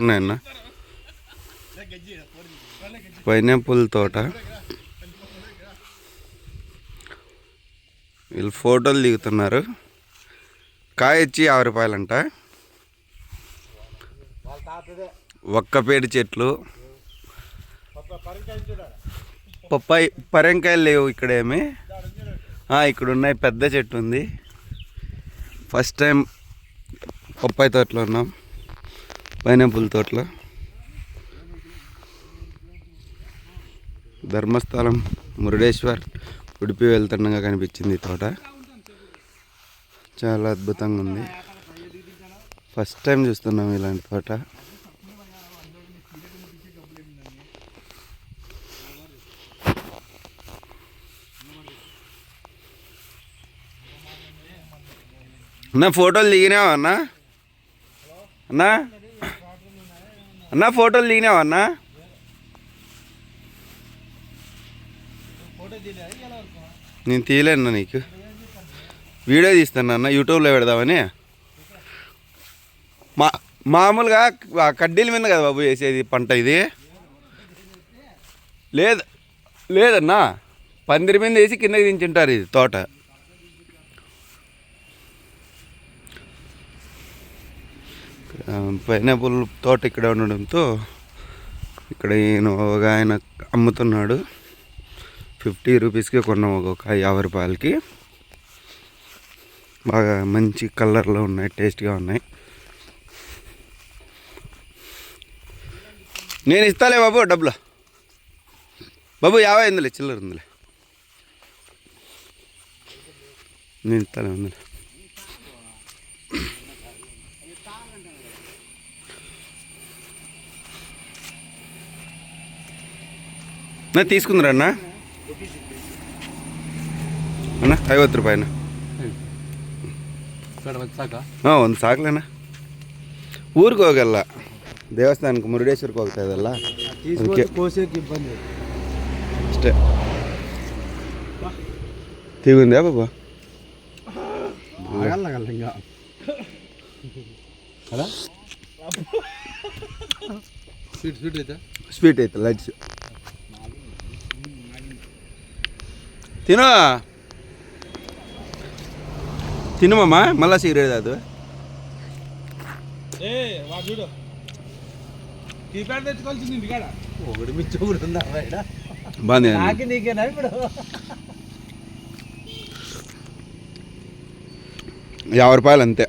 ఉన్నాయన్న పైనాపిల్ తోట. వీళ్ళు ఫోటోలు దిగుతున్నారు. కాయ ఇచ్చి యాభై రూపాయలంట. ఒక్కపేటి చెట్లు. పప్పాయి పరంకాయలు లేవు ఇక్కడేమి ఇక్కడ ఉన్నాయి పెద్ద చెట్టు ఉంది. ఫస్ట్ టైం పప్పాయి తోటలో ఉన్నాం. పైనాపిల్ తోటలో. ధర్మస్థలం మురుడేశ్వర్ ఉడిపి వెళ్తుండగా కనిపించింది తోట. చాలా అద్భుతంగా ఉంది. ఫస్ట్ టైం చూస్తున్నాం ఇలాంటి తోట. అన్న ఫోటోలు దిగినావా అన్న? అన్నా? అన్న ఫోటోలు దిగినావా అన్న? నేను తీయలేను నీకు. వీడియో తీస్తాను అన్న యూట్యూబ్లో పెడదామని. మా మామూలుగా కడ్డీల మీద కదా బాబు వేసేది పంట ఇది? లేదు లేదన్నా. పందిరి మీద వేసి కిందకి దించుంటారు ఇది తోట. పైనాపిల్ తోట ఇక్కడ ఉండడంతో ఇక్కడ ఈయన ఒక ఆయన అమ్ముతున్నాడు. ఫిఫ్టీ రూపీస్కి కొన్నాం ఒక యాభై రూపాయలకి. బాగా మంచి కలర్లో ఉన్నాయి టేస్ట్గా ఉన్నాయి. నేను ఇస్తాలే బాబు డబ్బులు. బాబు యాభై ఉందిలే చిల్లర ఉందిలే. నేను ఇస్తాలే ఉందిలే ಅಣ್ಣ ತೀಸ್ಕೊಂಡ್ರ ಅಣ್ಣ? ಅಣ್ಣ ಐವತ್ತು ರೂಪಾಯಿ ಅಣ್ಣ. ಹಾಂ ಒಂದು ಸಾಕಲೇ ಅಣ್ಣ. ಊರಿಗೆ ಹೋಗಲ್ಲ. ದೇವಸ್ಥಾನಕ್ಕೆ ಮುರುಡೇಶ್ವರಕ್ಕೆ ಹೋಗ್ತಾ ಇದೆಯಲ್ಲ ಅಷ್ಟೇ. ತಿಂದ ಸ್ವೀಟ್ ಸ್ವೀಟ್ ಐತೆ? ಸ್ವೀಟ್ ಐತೆ ಲಂಚ್ తిను. తినమమ్మా మళ్ళా సిగరేట్ బయట బాగుంది యాభై రూపాయలు అంతే.